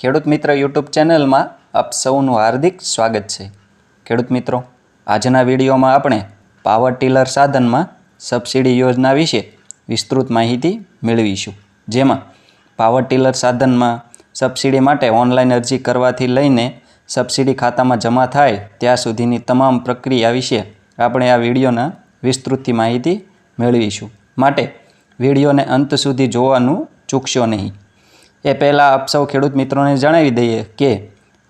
ખેડૂત મિત્ર યુટ્યુબ ચેનલમાં આપ સૌનું હાર્દિક સ્વાગત છે. ખેડૂત મિત્રો, આજના વિડીયોમાં આપણે પાવર ટીલર સાધનમાં સબસિડી યોજના વિશે વિસ્તૃત માહિતી મેળવીશું. જેમાં પાવર ટીલર સાધનમાં સબસિડી માટે ઓનલાઈન અરજી કરવાથી લઈને સબસિડી ખાતામાં જમા થાય ત્યાં સુધીની તમામ પ્રક્રિયા વિશે આપણે આ વિડીયોના વિસ્તૃતથી માહિતી મેળવીશું. માટે વિડીયોને અંત સુધી જોવાનું ચૂકશો નહીં. એ પહેલાં આપ સૌ ખેડૂત મિત્રોને જણાવી દઈએ કે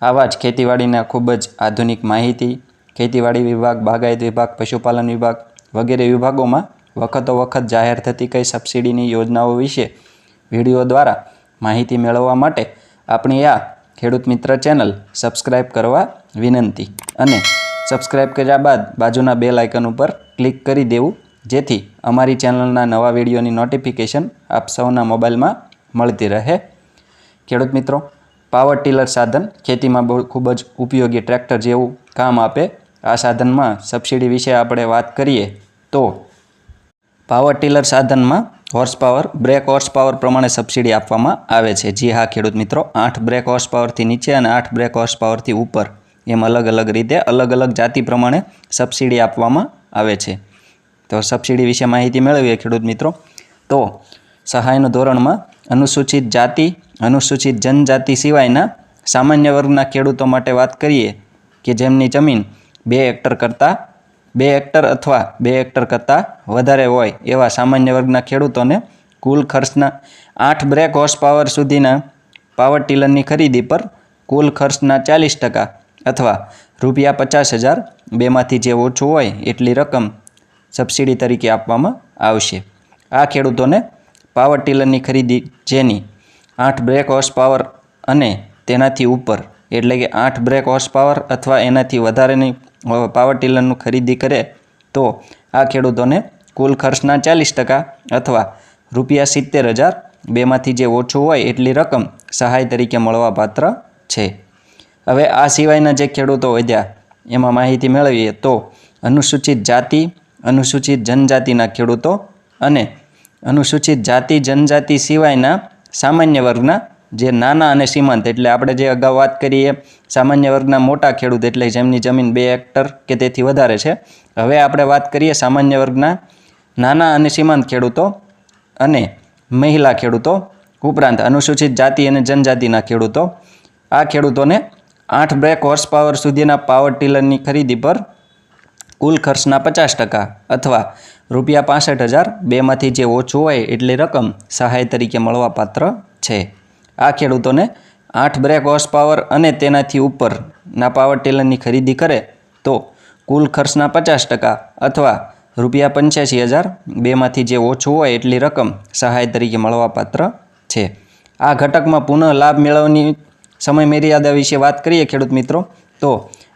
આવા જ ખેતીવાડીના ખૂબ જ આધુનિક માહિતી, ખેતીવાડી વિભાગ, બાગાયત વિભાગ, પશુપાલન વિભાગ વગેરે વિભાગોમાં વખતો વખત જાહેર થતી કઈ સબસિડીની યોજનાઓ વિશે વીડિયો દ્વારા માહિતી મેળવવા માટે આપણી આ ખેડૂત મિત્ર ચેનલ સબસ્ક્રાઇબ કરવા વિનંતી અને સબસ્ક્રાઈબ કર્યા બાદ બાજુના બે લાયકન ઉપર ક્લિક કરી દેવું, જેથી અમારી ચેનલના નવા વિડીયોની નોટિફિકેશન આપ સૌના મોબાઈલમાં મળતી રહે. ખેડૂત મિત્રો, પાવર ટીલર સાધન ખેતીમાં બહુ ખૂબ જ ઉપયોગી ટ્રેક્ટર જેવું કામ આપે. આ સાધનમાં સબસિડી વિશે આપણે વાત કરીએ તો power tiller સાધનમાં horse power brake horse power પ્રમાણે સબસિડી આપવામાં આવે છે. જી હા, ખેડૂત મિત્રો, આઠ બ્રેક હોર્સ પાવરથી નીચે અને આઠ બ્રેક હોર્સ પાવરથી ઉપર એમ અલગ અલગ રીતે, અલગ અલગ જાતિ પ્રમાણે સબસિડી આપવામાં આવે છે. તો સબસિડી વિશે માહિતી મેળવીએ ખેડૂત મિત્રો. તો સહાયનું ધોરણમાં અનુસૂચિત જાતિ, અનુસૂચિત જનજાતિ સિવાયના સામાન્ય વર્ગના ખેડૂતો માટે વાત કરીએ કે જેમની જમીન બે હેક્ટર કરતાં બે હેક્ટર અથવા બે હેક્ટર કરતાં વધારે હોય એવા સામાન્ય વર્ગના ખેડૂતોને કુલ ખર્ચના આઠ બ્રેક હોર્સ પાવર સુધીના પાવર ટીલરની ખરીદી પર કુલ ખર્ચના ચાલીસ ટકા અથવા રૂપિયા પચાસ હજાર બેમાંથી જે ઓછું હોય એટલી રકમ સબસિડી તરીકે આપવામાં આવશે. આ ખેડૂતોને પાવર ટીલરની ખરીદી જેની આઠ બ્રેક હોર્સ પાવર અને તેનાથી ઉપર, એટલે કે આઠ બ્રેક હોર્સ પાવર અથવા એનાથી વધારેની પાવર ટીલરનું ખરીદી કરે, તો આ ખેડૂતોને કુલ ખર્ચના ચાલીસ ટકા અથવા રૂપિયા સિત્તેર હજાર બેમાંથી જે ઓછું હોય એટલી રકમ સહાય તરીકે મળવાપાત્ર છે. હવે આ સિવાયના જે ખેડૂતો વધ્યા, એમાં માહિતી મેળવીએ તો અનુસૂચિત જાતિ, અનુસૂચિત જનજાતિના ખેડૂતો અને અનુસૂચિત જાતિ, જનજાતિ સિવાયના સામાન્ય વર્ગના જે નાના અને સીમાંત, એટલે આપણે જે અગાઉ વાત કરીએ, સામાન્ય વર્ગના મોટા ખેડૂત, એટલે જેમની જમીન બે હેક્ટર કે તેથી વધારે છે. હવે આપણે વાત કરીએ સામાન્ય વર્ગના નાના અને સીમાંત ખેડૂતો અને મહિલા ખેડૂતો ઉપરાંત અનુસૂચિત જાતિ અને જનજાતિના ખેડૂતો. આ ખેડૂતોને આઠ બ્રેક હોર્સ પાવર સુધીના પાવર ટીલરની ખરીદી પર કુલ ખર્ચના પચાસ ટકા અથવા રૂપિયા પાસઠ હજાર બેમાંથી જે ઓછું હોય એટલી રકમ સહાય તરીકે મળવાપાત્ર છે. આ ખેડૂતોને આઠ બ્રેક હોર્સ પાવર અને તેનાથી ઉપરના પાવર ટેલરની ખરીદી કરે તો કુલ ખર્ચના પચાસ ટકા અથવા રૂપિયા પંચ્યાસી હજાર બેમાંથી જે ઓછું હોય એટલી રકમ સહાય તરીકે મળવાપાત્ર છે. આ ઘટકમાં પુનઃ લાભ મેળવવાની સમય મર્યાદા વિશે વાત કરીએ ખેડૂત મિત્રો, તો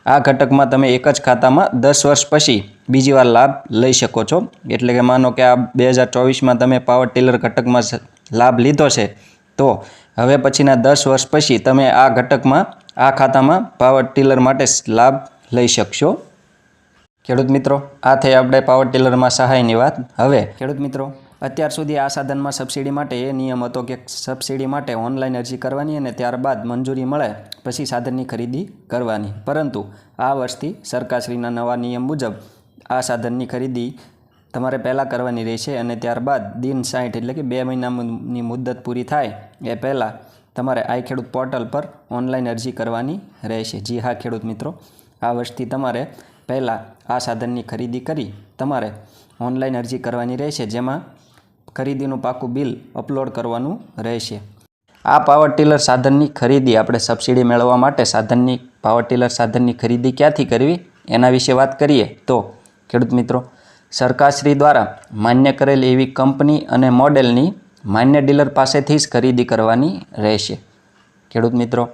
આ ઘટકમાં તમે એક જ ખાતામાં દસ વર્ષ પછી બીજી વાર લાભ લઈ શકો છો. એટલે કે માનો કે આ બે હજાર ચોવીસમાં તમે પાવર ટીલર ઘટકમાં લાભ લીધો છે, તો હવે પછીના દસ વર્ષ પછી તમે આ ઘટકમાં, આ ખાતામાં પાવર ટીલર માટે લાભ લઈ શકશો. ખેડૂત મિત્રો, આ થઈ આપણે પાવર ટિલરમાં સહાયની વાત. હવે ખેડૂત મિત્રો અત્યાર સુધી આ સાધનમાં સબસિડી માટે એ નિયમ હતો કે સબસિડી માટે ઓનલાઈન અરજી કરવાની અને ત્યારબાદ મંજૂરી મળે પછી સાધનની ખરીદી કરવાની. પરંતુ આ વર્ષથી સરકારશ્રીના નવા નિયમ મુજબ આ સાધનની ખરીદી તમારે પહેલાં કરવાની રહેશે અને ત્યારબાદ દિન સાઠ એટલે કે બે મહિનાની મુદ્દત પૂરી થાય એ પહેલાં તમારે આઈ ખેડૂત પોર્ટલ પર ઓનલાઈન અરજી કરવાની રહેશે. જી હા, ખેડૂત મિત્રો, આ વર્ષથી તમારે પહેલાં આ સાધનની ખરીદી કરી તમારે ઓનલાઈન અરજી કરવાની રહેશે, જેમાં ખરીદીનું પાકું બિલ અપલોડ કરવાનું રહેશે. આ પાવર ટીલર સાધનની ખરીદી આપણે સબસિડી મેળવવા માટે સાધનની પાવર ટીલર સાધનની ખરીદી ક્યાંથી કરવી એના વિશે વાત કરીએ તો ખેડૂત મિત્રો, સરકારશ્રી દ્વારા માન્ય કરેલ એવી કંપની અને મોડેલની માન્ય ડીલર પાસેથી જ ખરીદી કરવાની રહેશે. ખેડૂત મિત્રો,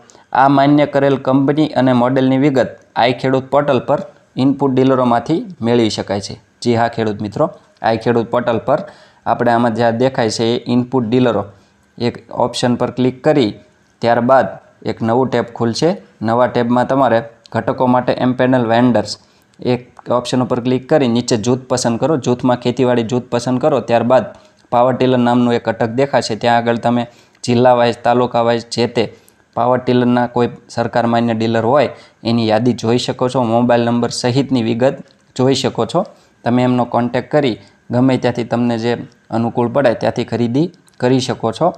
આ માન્ય કરેલ કંપની અને મોડેલની વિગત આઈ ખેડૂત પોર્ટલ પર ઇનપુટ ડીલરોમાંથી મેળવી શકાય છે. જી હા, ખેડૂત મિત્રો, આઈ ખેડૂત પોર્ટલ પર આપણે આમાં જ્યાં દેખાય છે એ ઇનપુટ ડીલરો એક ઓપ્શન પર ક્લિક કરી, ત્યારબાદ એક નવું ટેબ ખુલશે. નવા ટેબમાં તમારે ઘટકો માટે એમ્પેનલ વેન્ડર્સ એક ઓપ્શન ઉપર ક્લિક કરી, નીચે જૂથ પસંદ કરો. જૂથમાં ખેતીવાડી જૂથ પસંદ કરો. ત્યારબાદ પાવર ટીલર નામનું એક ઘટક દેખાશે. ત્યાં આગળ તમે જિલ્લા વાઇઝ, તાલુકા વાઇઝ જે તે પાવર ટીલરના કોઈ સરકાર માન્ય ડીલર હોય, એની યાદી જોઈ શકો છો. મોબાઈલ નંબર સહિતની વિગત જોઈ શકો છો. તમે એમનો કોન્ટેક કરી ગમે ત્યાંથી તમને જે અનુકૂળ પડે ત્યાંથી ખરીદી કરી શકો છો.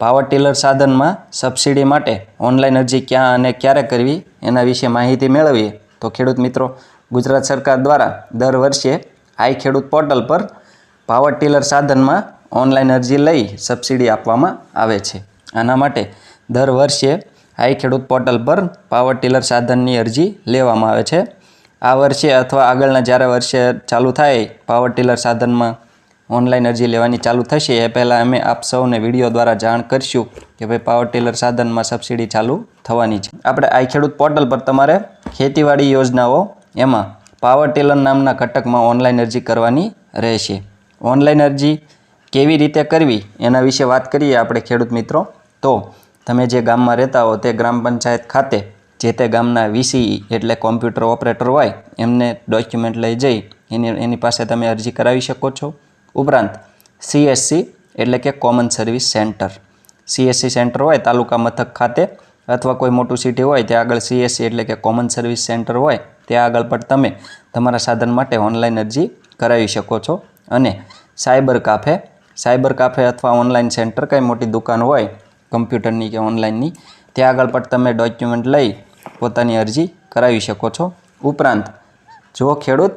પાવર ટીલર સાધનમાં સબસિડી માટે ઓનલાઈન અરજી ક્યાં અને ક્યારે કરવી એના વિશે માહિતી મેળવીએ. તો ખેડૂત મિત્રો, ગુજરાત સરકાર દ્વારા દર વર્ષે આઈ ખેડૂત પોર્ટલ પર પાવર ટીલર સાધનમાં ઓનલાઈન અરજી લઈ સબસિડી આપવામાં આવે છે. આના માટે દર વર્ષે આઈ ખેડૂત પોર્ટલ પર પાવર ટીલર સાધનની અરજી લેવામાં આવે છે. આ વર્ષે અથવા આગળના જ્યારે વર્ષે ચાલુ થાય પાવર ટીલર સાધનમાં ઓનલાઈન અરજી લેવાની ચાલુ થશે, એ પહેલાં અમે આપ સૌને વીડિયો દ્વારા જાણ કરીશું કે ભાઈ પાવર ટીલર સાધનમાં સબસિડી ચાલુ થવાની છે. આપણે આઈ ખેડૂત પોર્ટલ પર તમારે ખેતીવાડી યોજનાઓ એમાં પાવર ટીલર નામના ઘટકમાં ઓનલાઈન અરજી કરવાની રહેશે. ઓનલાઈન અરજી કેવી રીતે કરવી એના વિશે વાત કરીએ આપણે ખેડૂત મિત્રો. તો તમે જે ગામમાં રહેતા હો તે ગ્રામ પંચાયત ખાતે જે તે ગામના વીસીઈ એટલે કોમ્પ્યુટર ઓપરેટર હોય, એમને ડોક્યુમેન્ટ લઈ જઈ, એની એની પાસે તમે અરજી કરાવી શકો છો. ઉપરાંત સીએસસી એટલે કે common service centre CSC centre હોય, તાલુકા મથક ખાતે, અથવા કોઈ મોટું સિટી હોય, ત્યાં આગળ સીએસસી એટલે કે કોમન સર્વિસ સેન્ટર હોય, ત્યાં આગળ પણ તમે તમારા સાધન માટે ઓનલાઈન અરજી કરાવી શકો છો. અને સાયબર કાફે સાયબર કાફે અથવા ઓનલાઈન સેન્ટર કંઈ મોટી દુકાન હોય કમ્પ્યુટરની કે ઓનલાઈનની ત્યાં આગળ પણ તમે ડોક્યુમેન્ટ લઈ પોતાની અરજી કરાવી શકો છો. ઉપરાંત, જો ખેડૂત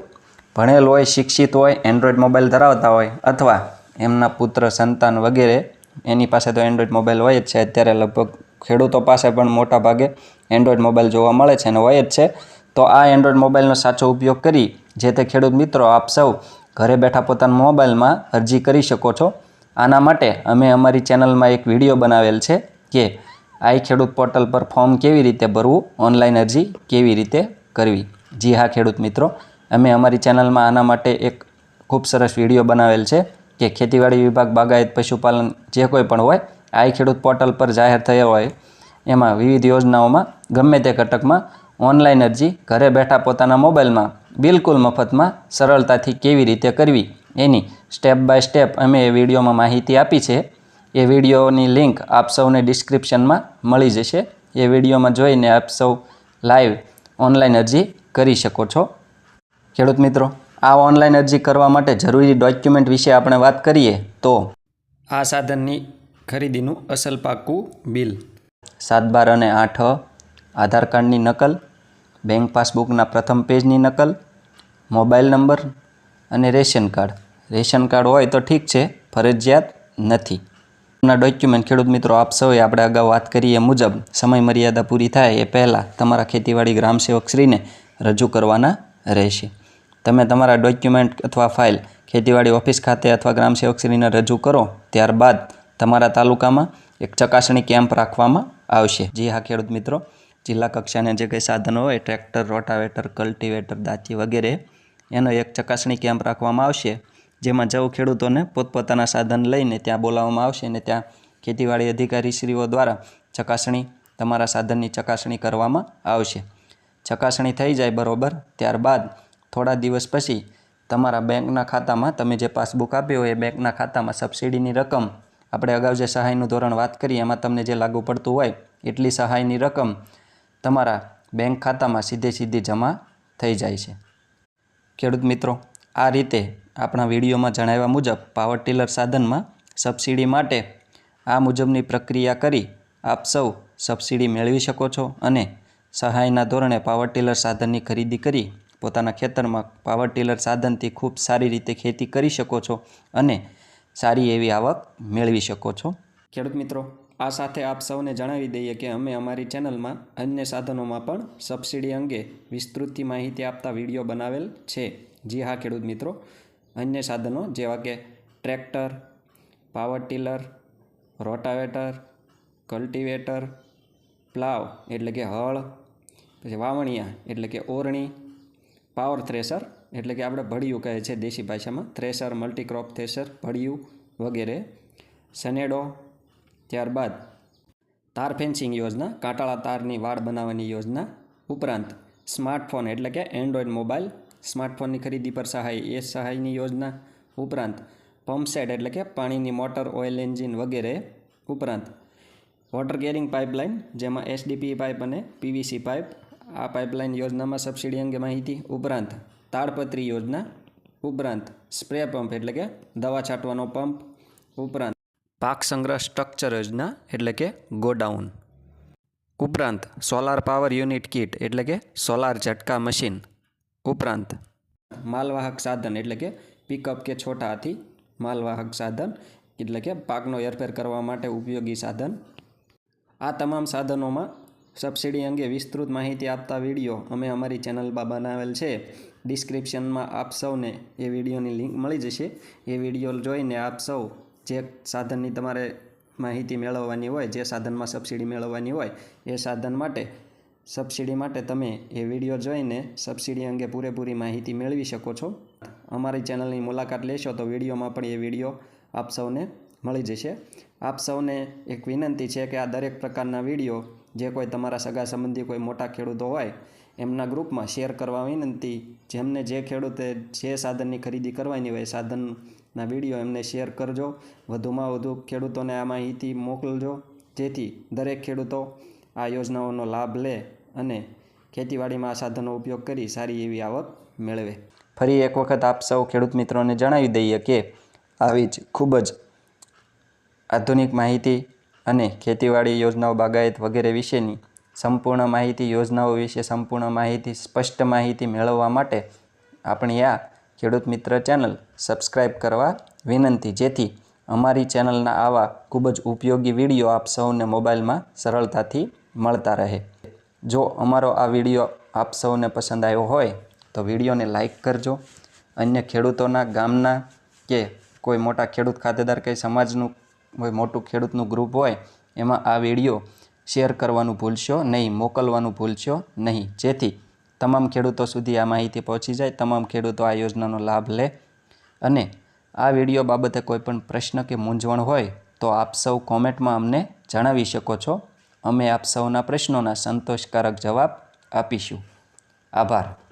ભણેલ હોય, શિક્ષિત હોય એન્ડ્રોઈડ મોબાઈલ ધરાવતા હોય અથવા એમના પુત્ર, સંતાન વગેરે, એની પાસે તો એન્ડ્રોઈડ મોબાઈલ હોય જ છે. અત્યારે લગભગ ખેડૂતો પાસે પણ મોટા ભાગે એન્ડ્રોઈડ મોબાઈલ જોવા મળે છે અને હોય જ છે. તો આ એન્ડ્રોઈડ મોબાઈલનો સાચો ઉપયોગ કરી, જે તે ખેડૂત મિત્રો, આપ સૌ ઘરે બેઠા પોતાના મોબાઈલમાં અરજી કરી શકો છો. આના માટે અમે અમારી ચેનલમાં એક વીડિયો બનાવેલ છે કે આઈ ખેડૂત પોર્ટલ પર ફોર્મ કેવી રીતે ભરવું, ઓનલાઈન અરજી કેવી રીતે કરવી? જી હા, ખેડૂત મિત્રો, અમે અમારી ચેનલમાં આના માટે એક ખૂબ સરસ વીડિયો બનાવેલ છે કે ખેતીવાડી વિભાગ, બાગાયત પશુપાલન જે કોઈ પણ હોય આઈ ખેડૂત પોર્ટલ પર જાહેર થયો હોય, એમાં વિવિધ યોજનાઓમાં, ગમે તે ઘટકમાં, ઓનલાઈન અરજી ઘરે બેઠા પોતાના મોબાઈલમાં બિલકુલ મફતમાં, સરળતાથી કેવી રીતે કરવી એની સ્ટેપ બાય સ્ટેપ અમે એ વિડીયોમાં માહિતી આપી છે. એ વિડીયોની લિંક આપ સૌને ડિસ્ક્રિપ્શનમાં મળી જશે. એ વિડીયોમાં જોઈને આપ સૌ લાઈવ ઓનલાઈન અરજી કરી શકો છો. ખેડૂત મિત્રો આ ઓનલાઈન અરજી કરવા માટે જરૂરી ડોક્યુમેન્ટ વિશે આપણે વાત કરીએ તો આ સાધનની ખરીદીનું અસલ પાક્કું બિલ. સાત બાર અને આઠ આધાર કાર્ડની નકલ બેંક પાસબુકના પ્રથમ પેજની નકલ મોબાઈલ નંબર અને રેશન કાર્ડ. રેશન કાર્ડ હોય તો ઠીક છે ફરજિયાત નથી. ડોક્યુમેન્ટ ખેડૂત મિત્રો, આપ આપણે અગાઉ વાત કરી એ મુજબ સમય મર્યાદા પૂરી થાય એ પહેલાં તમારા ખેતીવાડી ગ્રામ સેવકશ્રીને રજૂ કરવાના રહેશે. તમે તમારા ડોક્યુમેન્ટ અથવા ફાઇલ ખેતીવાડી ઓફિસ ખાતે અથવા ગ્રામ સેવકશ્રીને રજૂ કરો, ત્યારબાદ તમારા તાલુકામાં એક ચકાસણી કેમ્પ રાખવામાં આવશે. જી હા, ખેડૂત મિત્રો. જિલ્લા કક્ષાના જે કંઈ સાધનો હોય, ટ્રેક્ટર, રોટાવેટર, કલ્ટિવેટર, દાંતી વગેરે, એનો એક ચકાસણી કેમ્પ રાખવામાં આવશે. જેમાં જવ ખેડૂતોને પોતપોતાના સાધન લઈને ત્યાં બોલાવવામાં આવશે અને ત્યાં ખેતીવાડી અધિકારીશ્રીઓ દ્વારા ચકાસણી, તમારા સાધનની ચકાસણી કરવામાં આવશે. ચકાસણી થઈ જાય બરોબર, ત્યારબાદ થોડા દિવસ પછી તમારા બેંકના ખાતામાં તમે જે પાસબુક આપ્યો હોય એ બેંકના ખાતામાં સબસિડીની રકમ, આપણે અગાઉ જે સહાયનું ધોરણ વાત કરી, એમાં તમને જે લાગુ પડતું હોય એટલી સહાયની રકમ તમારા બેંક ખાતામાં સીધે સીધી જમા થઈ જાય છે. ખેડૂત મિત્રો, આ રીતે આપણા વિડીયોમાં જણાવ્યા મુજબ પાવર ટીલર સાધનમાં સબસિડી માટે આ મુજબની પ્રક્રિયા કરી આપ સૌ સબસિડી મેળવી શકો છો અને સહાયના ધોરણે પાવર ટીલર સાધનની ખરીદી કરી પોતાના ખેતરમાં પાવર ટીલર સાધનથી ખૂબ સારી રીતે ખેતી કરી શકો છો અને સારી એવી આવક મેળવી શકો છો. ખેડૂત મિત્રો, આ સાથે આપ સૌને જણાવી દઈએ કે અમે અમારી ચેનલમાં અન્ય સાધનોમાં પણ સબસિડી અંગે વિસ્તૃતથી માહિતી આપતા વીડિયો બનાવેલ છે. જી હા, ખેડૂત મિત્રો. અન્ય સાધનો જેવા કે tractor power tiller rotavator cultivator plough એટલે કે હળ, પછી વાવણિયા એટલે કે ઓરણી પાવર થ્રેસર એટલે કે આપણે ભળિયું કહે છે દેશી ભાષામાં થ્રેસર મલ્ટીક્રોપ થ્રેસર ભળિયું વગેરે સનેડો ત્યારબાદ તાર ફેન્સિંગ યોજના, કાંટાળા તારની વાડ બનાવવાની યોજના ઉપરાંત સ્માર્ટફોન એટલે કે એન્ડ્રોઈડ મોબાઈલ સ્માર્ટફોનની ખરીદી પર સહાય, એ સહાયની યોજના ઉપરાંત પંપસેટ એટલે કે પાણીની મોટર, ઓઇલ એન્જિન વગેરે ઉપરાંત વોટર કેરિંગ પાઇપલાઇન, જેમાં એસડીપી પાઇપ અને પીવીસી પાઇપ. આ પાઇપલાઇન યોજનામાં સબસિડી અંગે માહિતી ઉપરાંત તાડપત્રી યોજના ઉપરાંત સ્પ્રે પંપ એટલે કે દવા છાંટવાનો પંપ ઉપરાંત પાક સંગ્રહ સ્ટ્રક્ચર યોજના એટલે કે ગોડાઉન ઉપરાંત સોલાર પાવર યુનિટ કિટ એટલે કે સોલાર ઝટકા મશીન. ઉપરાંત માલવાહક સાધન એટલે કે પિકઅપ કે છોટા હાથી માલવાહક સાધન એટલે કે પાકનો હેરફેર કરવા માટે ઉપયોગી સાધન. આ તમામ સાધનોમાં સબસિડી અંગે વિસ્તૃત માહિતી આપતા વીડિયો અમે અમારી ચેનલમાં બનાવેલ છે. ડિસ્ક્રિપ્શનમાં આપ સૌને એ વિડીયોની લિંક મળી જશે. એ વીડિયો જોઈને આપ સૌ જે સાધનની તમારે માહિતી મેળવવાની હોય, જે સાધનમાં સબસિડી મેળવવાની હોય, એ સાધન માટે સબસિડી માટે તમે એ વીડિયો જોઈને સબસિડી અંગે પૂરેપૂરી માહિતી મેળવી શકો છો. અમારી ચેનલની મુલાકાત લેશો તો વિડીયોમાં પણ એ વીડિયો આપ સૌને મળી જશે. આપ સૌને એક વિનંતી છે કે આ દરેક પ્રકારના વીડિયો જે કોઈ તમારા સગા સંબંધી કોઈ મોટા ખેડૂતો હોય, એમના ગ્રુપમાં શેર કરવા વિનંતી, જેમને જે ખેડૂતે જે સાધનની ખરીદી કરવાની હોય સાધનના વીડિયો એમને શેર કરજો. વધુમાં વધુ ખેડૂતોને આ માહિતી મોકલજો જેથી દરેક ખેડૂતો આ યોજનાઓનો લાભ લે. અને ખેતીવાડીમાં આ સાધનનો ઉપયોગ કરી સારી એવી આવક મેળવે. ફરી એક વખત આપ સૌ ખેડૂત મિત્રોને જણાવી દઈએ કે આવી જ ખૂબ જ આધુનિક માહિતી અને ખેતીવાડી યોજનાઓ બાગાયત વગેરે વિશેની સંપૂર્ણ માહિતી, યોજનાઓ વિશે સંપૂર્ણ માહિતી, સ્પષ્ટ માહિતી મેળવવા માટે આપણી આ ખેડૂત મિત્ર ચેનલ સબસ્ક્રાઈબ કરવા વિનંતી. જેથી અમારી ચેનલના આવા ખૂબ જ ઉપયોગી વીડિયો આપ સૌને મોબાઈલમાં સરળતાથી મળતા રહે. જો અમારો આ વીડિયો આપ સૌને પસંદ આવ્યો હોય, તો વિડીયોને લાઈક કરજો. અન્ય ખેડૂતોના, ગામના કે કોઈ મોટા ખેડૂત ખાતેદાર કે સમાજનું કોઈ મોટું ખેડૂતનું ગ્રુપ હોય, એમાં આ વીડિયો શેર કરવાનું ભૂલશો નહીં, મોકલવાનું ભૂલશો નહીં. જેથી તમામ ખેડૂતો સુધી આ માહિતી પહોંચી જાય, તમામ ખેડૂતો આ યોજનાનો લાભ લે. અને આ વીડિયો બાબતે કોઈપણ પ્રશ્ન કે મૂંઝવણ હોય, તો આપ સૌ કોમેન્ટમાં અમને જણાવી શકો છો. અમે આપ સૌના પ્રશ્નોના સંતોષકારક જવાબ આપીશું. આભાર.